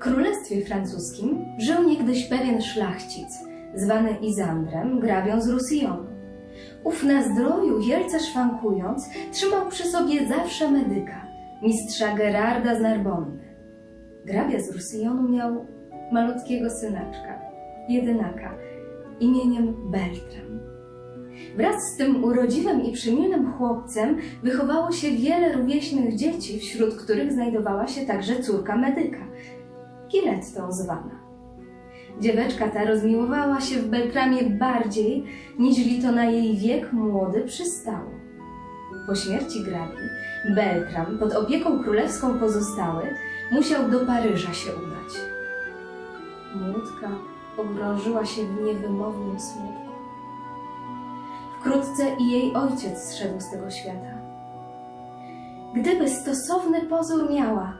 królestwie francuskim żył niegdyś pewien szlachcic, zwany Izandrem, hrabią z Rusjonu. Ów na zdroju, wielce szwankując, trzymał przy sobie zawsze medyka, mistrza Gerarda z Narbonny. Hrabia z Rusjonu miał malutkiego synaczka, jedynaka, imieniem Beltram. Wraz z tym urodziwym i przymilnym chłopcem wychowało się wiele rówieśnych dzieci, wśród których znajdowała się także córka medyka, Gilettą zwana. Dzieweczka ta rozmiłowała się w Beltramie bardziej, niźli to na jej wiek młody przystało. Po śmierci grabi, Beltram, pod opieką królewską pozostały, musiał do Paryża się udać. Młódka pogrążyła się w niewymownym smutku. Wkrótce i jej ojciec zszedł z tego świata. Gdyby stosowny pozór miała,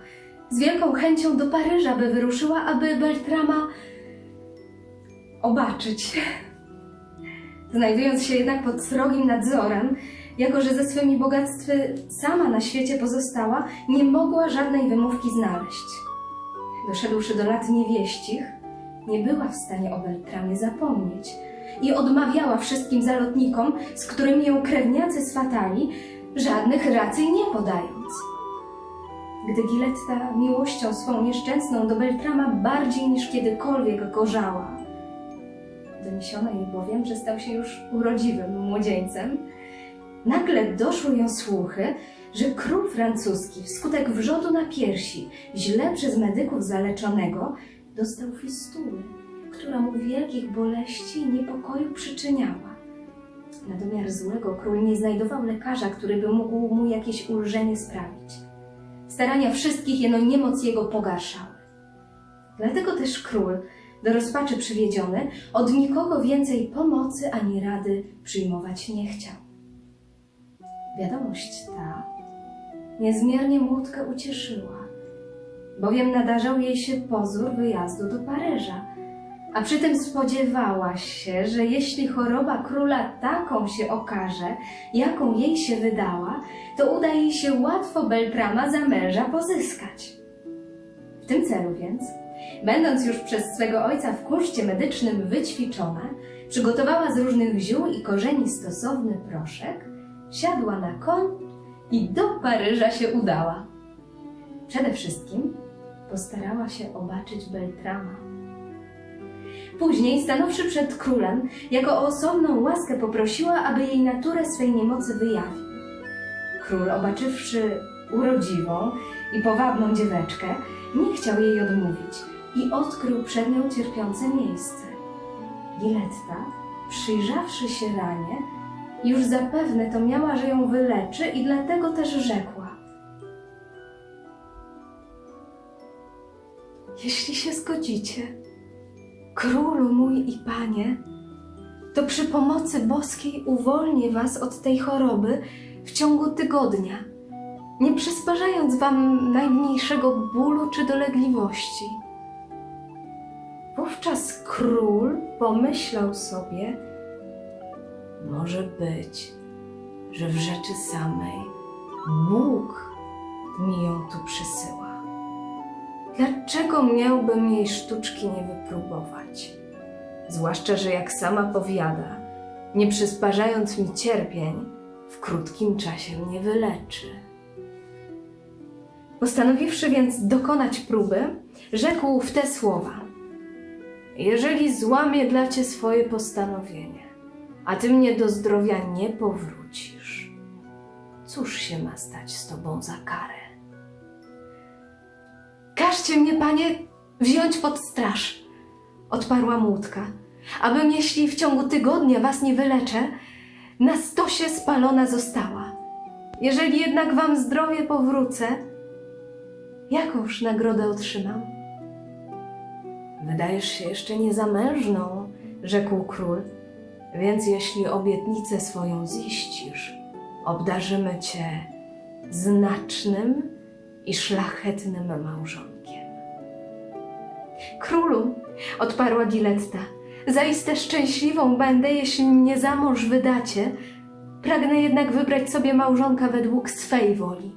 z wielką chęcią do Paryża by wyruszyła, aby Beltrama obaczyć. Znajdując się jednak pod srogim nadzorem, jako że ze swymi bogactwy sama na świecie pozostała, nie mogła żadnej wymówki znaleźć. Doszedłszy do lat niewieścich, nie była w stanie o Beltramie zapomnieć i odmawiała wszystkim zalotnikom, z którymi ją krewniacy swatali, żadnych racji nie podając. Gdy Giletta miłością swą nieszczęsną do Beltrama bardziej niż kiedykolwiek gorzała, doniesiono jej bowiem, że stał się już urodziwym młodzieńcem, nagle doszły ją słuchy, że król francuski wskutek wrzodu na piersi, źle przez medyków zaleczonego, dostał fistuły, która mu wielkich boleści i niepokoju przyczyniała. Na domiar złego król nie znajdował lekarza, który by mógł mu jakieś ulżenie sprawić. Starania wszystkich jeno niemoc jego pogarszały. Dlatego też król, do rozpaczy przywiedziony, od nikogo więcej pomocy ani rady przyjmować nie chciał. Wiadomość ta niezmiernie młotkę ucieszyła, bowiem nadarzał jej się pozór wyjazdu do Paryża, a przy tym spodziewała się, że jeśli choroba króla taką się okaże, jaką jej się wydała, to uda jej się łatwo Beltrama za męża pozyskać. W tym celu więc, będąc już przez swego ojca w kunszcie medycznym wyćwiczona, przygotowała z różnych ziół i korzeni stosowny proszek, siadła na koń i do Paryża się udała. Przede wszystkim postarała się obaczyć Beltrama. Później, stanowszy przed królem, jako o osobną łaskę poprosiła, aby jej naturę swej niemocy wyjawił. Król, obaczywszy urodziwą i powabną dzieweczkę, nie chciał jej odmówić i odkrył przed nią cierpiące miejsce. Giletta, przyjrzawszy się ranie, już zapewne to miała, że ją wyleczy i dlatego też rzekła. Jeśli się zgodzicie, królu mój i panie, to przy pomocy boskiej uwolnię was od tej choroby w ciągu tygodnia, nie przysparzając wam najmniejszego bólu czy dolegliwości. Wówczas król pomyślał sobie, może być, że w rzeczy samej Bóg mi ją tu przysyła. Dlaczego miałbym jej sztuczki nie wypróbować? Zwłaszcza, że jak sama powiada, nie przysparzając mi cierpień, w krótkim czasie mnie wyleczy. Postanowiwszy więc dokonać próby, rzekł w te słowa: Jeżeli złamię dla cię swoje postanowienie, a ty mnie do zdrowia nie powrócisz, cóż się ma stać z tobą za karę? Każcie mnie, panie, wziąć pod straż, odparła młódka, abym, jeśli w ciągu tygodnia was nie wyleczę, na stosie spalona została. Jeżeli jednak wam zdrowie powrócę, jakąż nagrodę otrzymam? Wydajesz się jeszcze niezamężną, rzekł król, więc jeśli obietnicę swoją ziścisz, obdarzymy cię znacznym i szlachetnym małżonkiem. Królu, odparła Giletta, zaiste szczęśliwą będę, jeśli mnie za mąż wydacie. Pragnę jednak wybrać sobie małżonka według swej woli.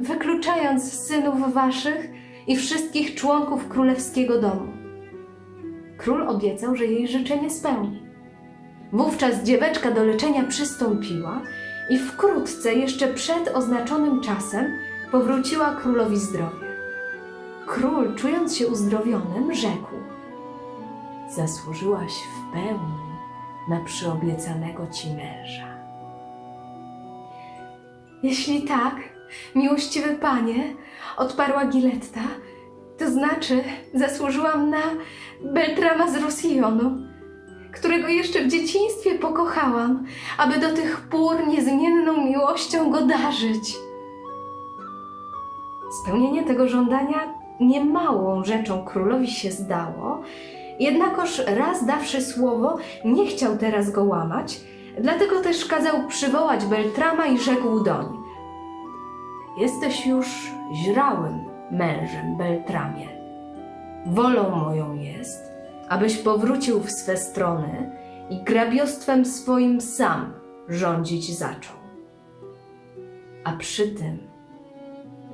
Wykluczając synów waszych i wszystkich członków królewskiego domu. Król obiecał, że jej życzenie spełni. Wówczas dzieweczka do leczenia przystąpiła i wkrótce, jeszcze przed oznaczonym czasem, powróciła królowi zdrowie. Król, czując się uzdrowionym, rzekł: Zasłużyłaś w pełni na przyobiecanego ci męża. Jeśli tak, miłościwy panie, odparła Giletta, to znaczy zasłużyłam na Beltrama z Rosjonu, którego jeszcze w dzieciństwie pokochałam, aby do tych pór niezmienną miłością go darzyć. Spełnienie tego żądania niemałą rzeczą królowi się zdało, jednakoż raz dawszy słowo, nie chciał teraz go łamać, dlatego też kazał przywołać Beltrama i rzekł doń. Jesteś już źrałym mężem, Beltramie. Wolą moją jest, abyś powrócił w swe strony i grabiostwem swoim sam rządzić zaczął. A przy tym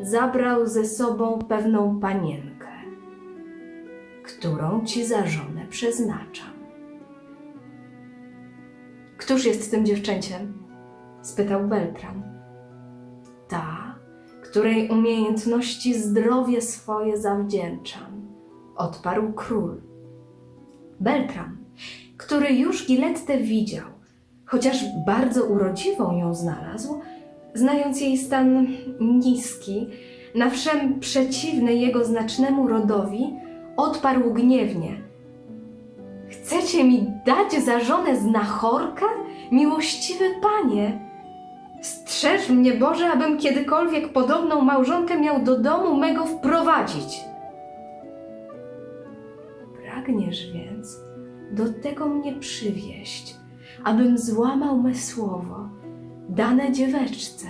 zabrał ze sobą pewną panienkę, którą ci za żonę przeznaczam. Któż jest tym dziewczęciem? spytał Beltram. Ta, której umiejętności zdrowie swoje zawdzięczam, odparł król. Beltram, który już Gilettę widział, chociaż bardzo urodziwą ją znalazł, znając jej stan niski, na wszem przeciwny jego znacznemu rodowi, odparł gniewnie. Chcecie mi dać za żonę znachorkę? Miłościwy panie! Strzeż mnie, Boże, abym kiedykolwiek podobną małżonkę miał do domu mego wprowadzić. Pragniesz więc do tego mnie przywieść, abym złamał me słowo, dane dzieweczce,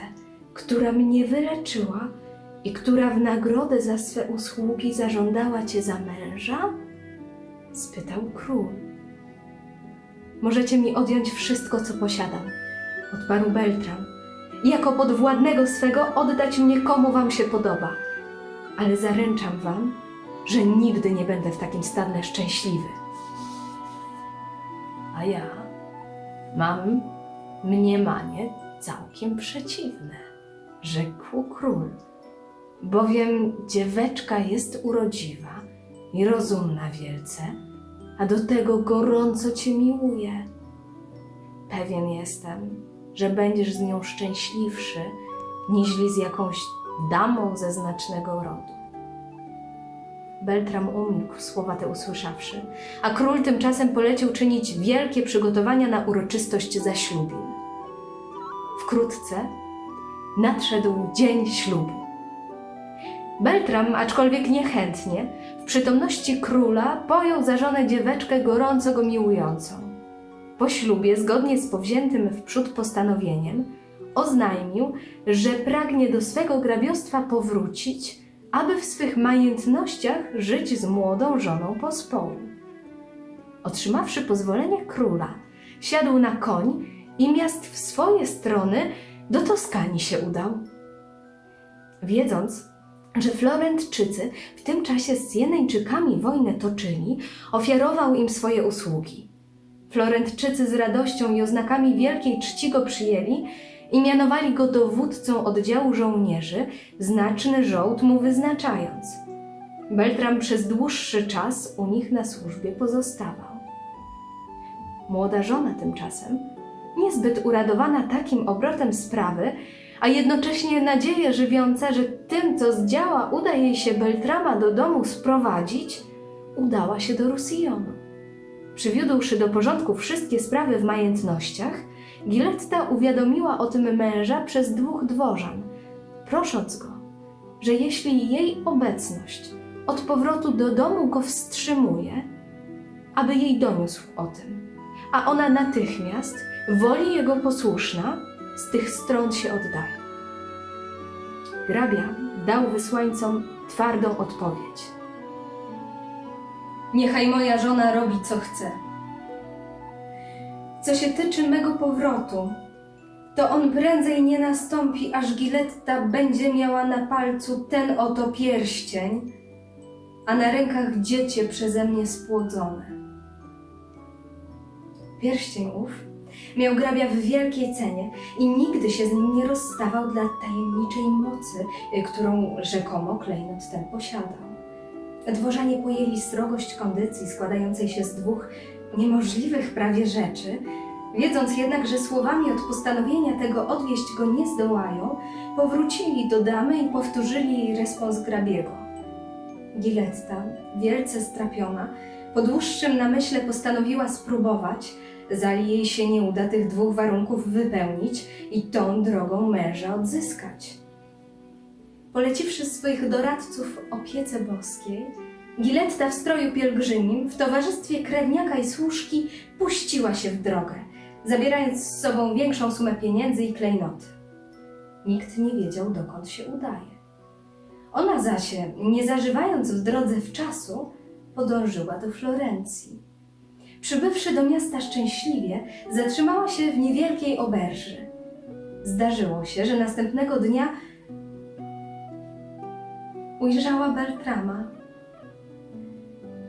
która mnie wyleczyła i która w nagrodę za swe usługi zażądała cię za męża? spytał król. Możecie mi odjąć wszystko, co posiadam, odparł Beltram, i jako podwładnego swego oddać mnie komu wam się podoba, ale zaręczam wam, że nigdy nie będę w takim stanie szczęśliwy. A ja mam mniemanie całkiem przeciwne, rzekł król, bowiem dzieweczka jest urodziwa i rozumna wielce, a do tego gorąco cię miłuje. Pewien jestem, że będziesz z nią szczęśliwszy, niźli z jakąś damą ze znacznego rodu. Beltram umilkł, słowa te usłyszawszy, a król tymczasem polecił czynić wielkie przygotowania na uroczystość zaślubin. Wkrótce nadszedł dzień ślubu. Beltram, aczkolwiek niechętnie, w przytomności króla pojął za żonę dzieweczkę gorąco go miłującą. Po ślubie, zgodnie z powziętym wprzód postanowieniem, oznajmił, że pragnie do swego grabiostwa powrócić, aby w swych majętnościach żyć z młodą żoną pospołu. Otrzymawszy pozwolenie króla, siadł na koń i miast w swoje strony do Toskanii się udał. Wiedząc, że Florentczycy w tym czasie z Jeneńczykami wojnę toczyli, ofiarował im swoje usługi. Florentczycy z radością i oznakami wielkiej czci go przyjęli i mianowali go dowódcą oddziału żołnierzy, znaczny żołd mu wyznaczając. Beltram przez dłuższy czas u nich na służbie pozostawał. Młoda żona tymczasem, niezbyt uradowana takim obrotem sprawy, a jednocześnie nadzieję żywiąca, że tym, co zdziała, uda jej się Beltrama do domu sprowadzić, udała się do Rusijonu. Przywiódłszy do porządku wszystkie sprawy w majętnościach, Giletta uwiadomiła o tym męża przez dwóch dworzan, prosząc go, że jeśli jej obecność od powrotu do domu go wstrzymuje, aby jej doniósł o tym, a ona natychmiast, woli jego posłuszna, z tych stron się oddaje. Grabia dał wysłańcom twardą odpowiedź. Niechaj moja żona robi co chce. Co się tyczy mego powrotu, to on prędzej nie nastąpi, aż Giletta będzie miała na palcu ten oto pierścień, a na rękach dziecię przeze mnie spłodzone. Pierścień ów miał grabia w wielkiej cenie i nigdy się z nim nie rozstawał dla tajemniczej mocy, y, którą rzekomo klejnot ten posiadał. Dworzanie pojęli srogość kondycji składającej się z dwóch niemożliwych prawie rzeczy, wiedząc jednak, że słowami od postanowienia tego odwieść go nie zdołają, powrócili do damy i powtórzyli jej respons grabiego. Giletta, wielce strapiona, po dłuższym namyśle postanowiła spróbować, zali jej się nie uda tych dwóch warunków wypełnić i tą drogą męża odzyskać. Poleciwszy swoich doradców opiece boskiej, Giletta w stroju pielgrzymim w towarzystwie krewniaka i służki puściła się w drogę, zabierając z sobą większą sumę pieniędzy i klejnoty. Nikt nie wiedział, dokąd się udaje. Ona zaś, nie zażywając w drodze w czasu, podążyła do Florencji. Przybywszy do miasta szczęśliwie, zatrzymała się w niewielkiej oberży. Zdarzyło się, że następnego dnia ujrzała Bertrama,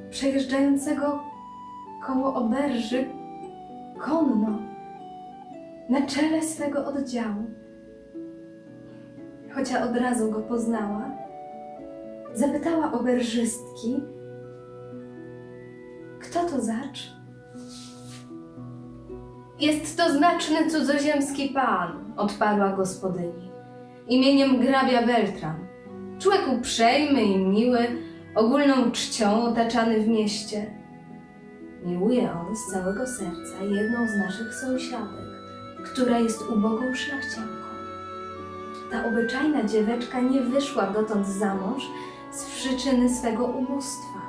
przejeżdżającego koło oberży konno na czele swego oddziału. Chociaż od razu go poznała, zapytała oberżystki, kto to zacz? Jest to znaczny cudzoziemski pan, odparła gospodyni. Imieniem hrabia Beltram. Człowiek uprzejmy i miły, ogólną czcią otaczany w mieście. Miłuje on z całego serca jedną z naszych sąsiadek, która jest ubogą szlachcianką. Ta obyczajna dzieweczka nie wyszła dotąd za mąż z przyczyny swego ubóstwa.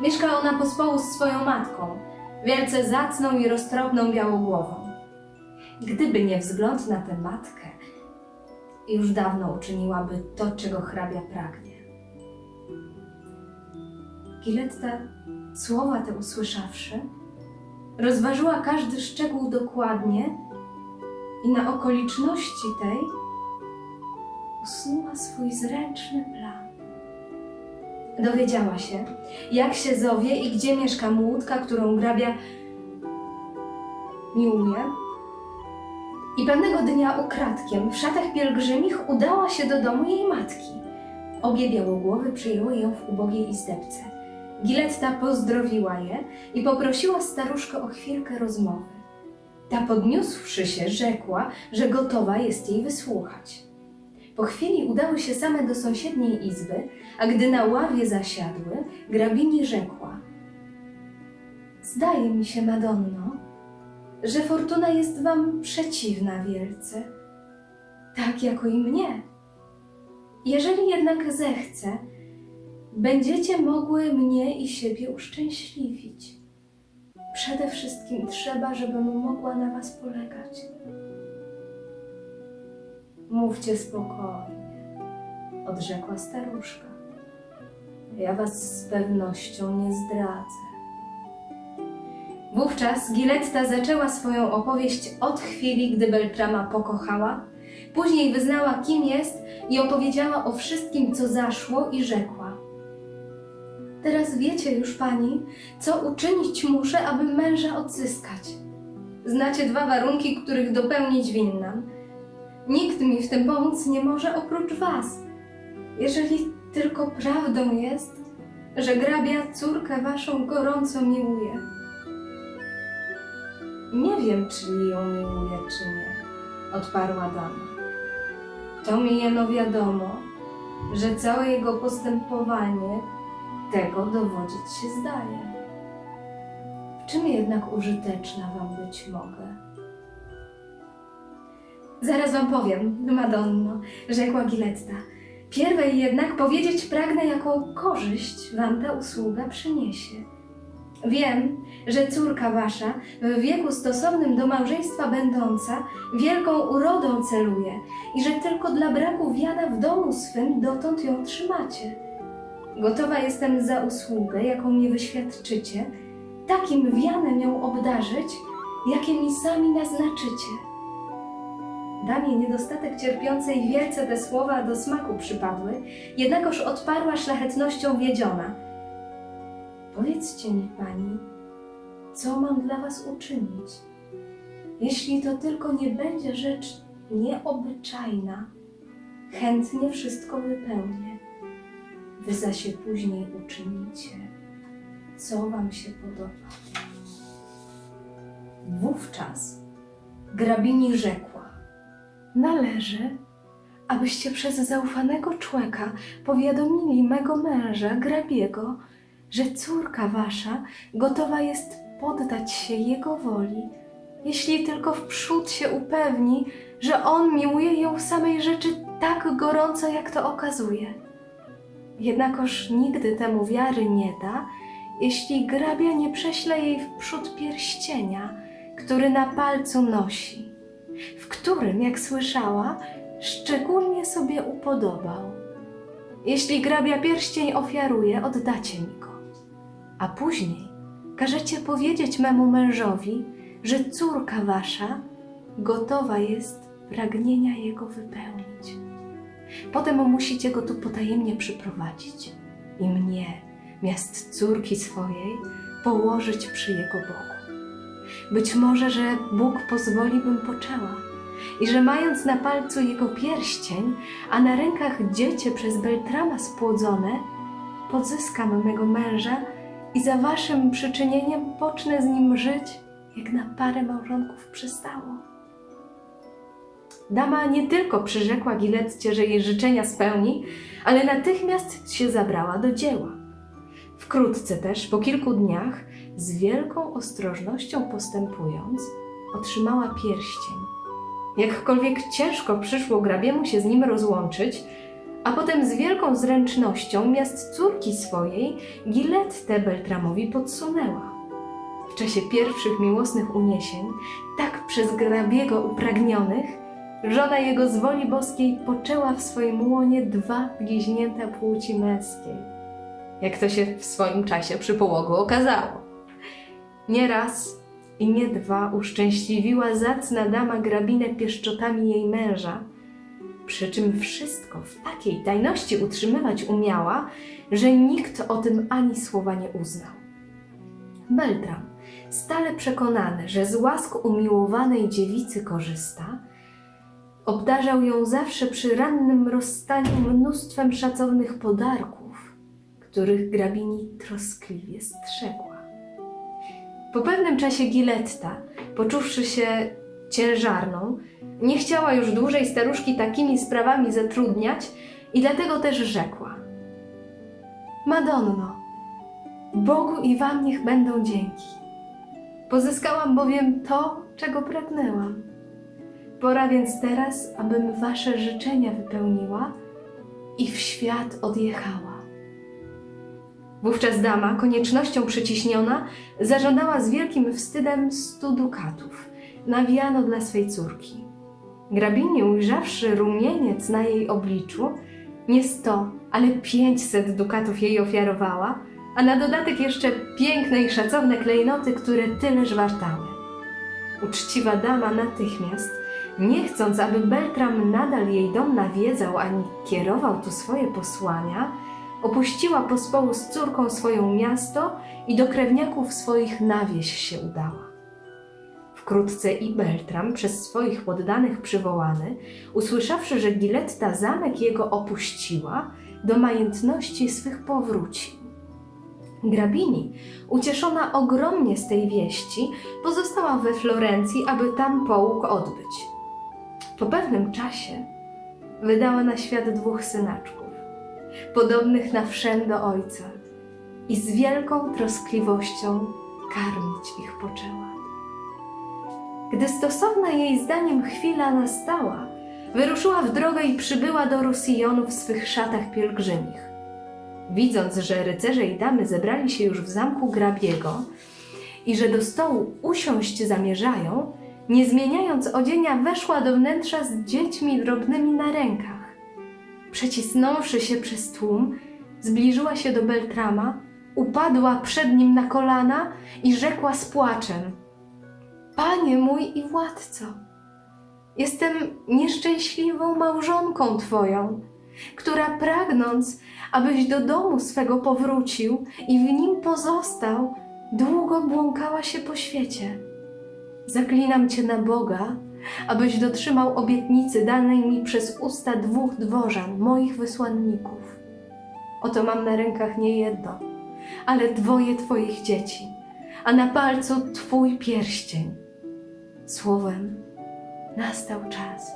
Mieszka ona pospołu z swoją matką, wielce zacną i roztropną białogłową. Gdyby nie wzgląd na tę matkę, już dawno uczyniłaby to, czego hrabia pragnie. Giletta, słowa te usłyszawszy, rozważyła każdy szczegół dokładnie i na okoliczności tej usnuła swój zręczny plan. Dowiedziała się, jak się zowie i gdzie mieszka młódka, którą grabia miłuje. I pewnego dnia ukradkiem w szatach pielgrzymich udała się do domu jej matki. Obie białogłowy przyjęły ją w ubogiej izdebce. Giletta pozdrowiła je i poprosiła staruszkę o chwilkę rozmowy. Ta podniósłszy się, rzekła, że gotowa jest jej wysłuchać. Po chwili udały się same do sąsiedniej izby, a gdy na ławie zasiadły, grabini rzekła: Zdaje mi się, Madonno, że fortuna jest wam przeciwna wielce, tak jako i mnie. Jeżeli jednak zechce, będziecie mogły mnie i siebie uszczęśliwić. Przede wszystkim trzeba, żebym mogła na was polegać. Mówcie spokojnie, odrzekła staruszka. Ja was z pewnością nie zdradzę. Wówczas Giletta zaczęła swoją opowieść od chwili, gdy Beltrama pokochała, później wyznała, kim jest i opowiedziała o wszystkim, co zaszło i rzekła. Teraz wiecie już pani, co uczynić muszę, aby męża odzyskać. Znacie dwa warunki, których dopełnić winnam. Nikt mi w tym pomóc nie może oprócz was. Jeżeli tylko prawdą jest, że grabia córkę waszą gorąco miłuje. Nie wiem, czy ją miłuje, czy nie, odparła dama. To mi jeno wiadomo, że całe jego postępowanie tego dowodzić się zdaje. W czym jednak użyteczna wam być mogę? Zaraz wam powiem, Madonno, rzekła Giletta. Pierwej jednak powiedzieć pragnę, jaką korzyść wam ta usługa przyniesie. Wiem, że córka wasza, w wieku stosownym do małżeństwa będąca, wielką urodą celuje i że tylko dla braku wiana w domu swym dotąd ją trzymacie. Gotowa jestem za usługę, jaką mi wyświadczycie, takim wianem ją obdarzyć, jakie mi sami naznaczycie. Damie niedostatek cierpiącej wielce te słowa do smaku przypadły, jednakoż odparła szlachetnością wiedziona – Powiedzcie mi, pani, co mam dla was uczynić? Jeśli to tylko nie będzie rzecz nieobyczajna, chętnie wszystko wypełnię. Wy zaś się później uczynicie, co wam się podoba. Wówczas grabini rzekła: Należy, abyście przez zaufanego człeka powiadomili mego męża, grabiego, że córka wasza gotowa jest poddać się jego woli, jeśli tylko wprzód się upewni, że on miłuje ją samej rzeczy tak gorąco, jak to okazuje. Jednakoż nigdy temu wiary nie da, jeśli grabia nie prześle jej wprzód pierścienia, który na palcu nosi, w którym, jak słyszała, szczególnie sobie upodobał. Jeśli grabia pierścień ofiaruje, oddacie mi go, a później każecie powiedzieć memu mężowi, że córka wasza gotowa jest pragnienia jego wypełnić. Potem musicie go tu potajemnie przyprowadzić i mnie, miast córki swojej, położyć przy jego boku. Być może, że Bóg pozwoli, bym poczęła i że mając na palcu jego pierścień, a na rękach dziecię przez Beltrama spłodzone, pozyskam mego męża i za waszym przyczynieniem pocznę z nim żyć, jak na parę małżonków przystało. Dama nie tylko przyrzekła Giletcie, że jej życzenia spełni, ale natychmiast się zabrała do dzieła. Wkrótce też, po kilku dniach, z wielką ostrożnością postępując, otrzymała pierścień. Jakkolwiek ciężko przyszło grabiemu się z nim rozłączyć, a potem z wielką zręcznością miast córki swojej Gilettę Beltramowi podsunęła. W czasie pierwszych miłosnych uniesień, tak przez grabiego upragnionych, żona jego z woli boskiej poczęła w swoim łonie dwa bliźnięta płci męskiej, jak to się w swoim czasie przy połogu okazało. Nie raz i nie dwa uszczęśliwiła zacna dama grabinę pieszczotami jej męża, przy czym wszystko w takiej tajności utrzymywać umiała, że nikt o tym ani słowa nie uznał. Beltram, stale przekonany, że z łask umiłowanej dziewicy korzysta, obdarzał ją zawsze przy rannym rozstaniu mnóstwem szacownych podarków, których grabini troskliwie strzegła. Po pewnym czasie Giletta, poczuwszy się ciężarną, nie chciała już dłużej staruszki takimi sprawami zatrudniać i dlatego też rzekła: Madonno, Bogu i Wam niech będą dzięki. Pozyskałam bowiem to, czego pragnęłam. Pora więc teraz, abym Wasze życzenia wypełniła i w świat odjechała. Wówczas dama, koniecznością przyciśniona, zażądała z wielkim wstydem stu dukatów. Nawijano dla swej córki. Grabini, ujrzawszy rumieniec na jej obliczu, nie sto, ale pięćset dukatów jej ofiarowała, a na dodatek jeszcze piękne i szacowne klejnoty, które tyleż wartały. Uczciwa dama natychmiast, nie chcąc, aby Beltram nadal jej dom nawiedzał ani kierował tu swoje posłania, opuściła pospołu z córką swoją miasto i do krewniaków swoich na wieś się udała. Wkrótce i Beltram, przez swoich poddanych przywołany, usłyszawszy, że Giletta zamek jego opuściła, do majętności swych powrócił. Grabini, ucieszona ogromnie z tej wieści, pozostała we Florencji, aby tam połóg odbyć. Po pewnym czasie wydała na świat dwóch synaczków, podobnych na wszędo do ojca, i z wielką troskliwością karmić ich poczęła. Gdy stosowna jej zdaniem chwila nastała, wyruszyła w drogę i przybyła do Rusijonu w swych szatach pielgrzymich. Widząc, że rycerze i damy zebrali się już w zamku Grabiego i że do stołu usiąść zamierzają, nie zmieniając odzienia, weszła do wnętrza z dziećmi drobnymi na rękach. Przecisnąwszy się przez tłum, zbliżyła się do Beltrama, upadła przed nim na kolana i rzekła z płaczem: Panie mój i władco, jestem nieszczęśliwą małżonką twoją która pragnąc, abyś do domu swego powrócił i w nim pozostał, długo błąkała się po świecie. Zaklinam cię na Boga, abyś dotrzymał obietnicy danej mi przez usta dwóch dworzan, moich wysłanników. Oto mam na rękach nie jedno, ale dwoje twoich dzieci, a na palcu twój pierścień. Słowem, nastał czas,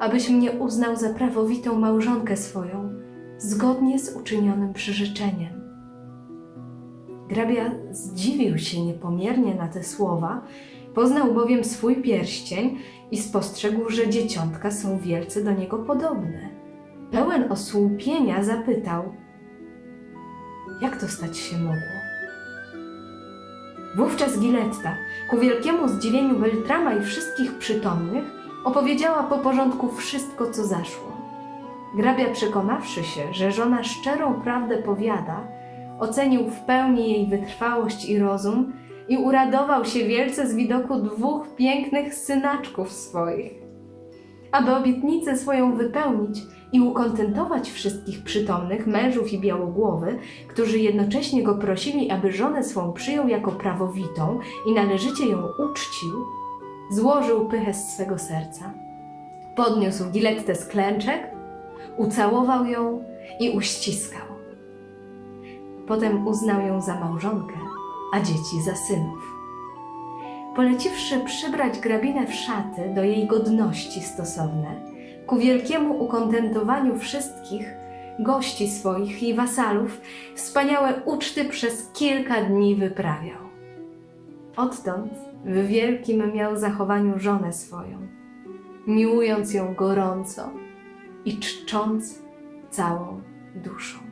abyś mnie uznał za prawowitą małżonkę swoją, zgodnie z uczynionym przyrzeczeniem. Grabia zdziwił się niepomiernie na te słowa, poznał bowiem swój pierścień i spostrzegł, że dzieciątka są wielce do niego podobne. Pełen osłupienia zapytał, jak to stać się mogło? Wówczas Giletta, ku wielkiemu zdziwieniu Beltrama i wszystkich przytomnych, opowiedziała po porządku wszystko, co zaszło. Grabia, przekonawszy się, że żona szczerą prawdę powiada, ocenił w pełni jej wytrwałość i rozum i uradował się wielce z widoku dwóch pięknych synaczków swoich. Aby obietnicę swoją wypełnić i ukontentować wszystkich przytomnych mężów i białogłowy, którzy jednocześnie go prosili, aby żonę swą przyjął jako prawowitą i należycie ją uczcił, złożył pychę z swego serca. Podniósł Gilettę z klęczek, ucałował ją i uściskał. Potem uznał ją za małżonkę, a dzieci za synów. Poleciwszy przybrać grabinę w szaty do jej godności stosowne, ku wielkiemu ukontentowaniu wszystkich gości swoich i wasalów, wspaniałe uczty przez kilka dni wyprawiał. Odtąd w wielkim miał zachowaniu żonę swoją, miłując ją gorąco i czcząc całą duszą.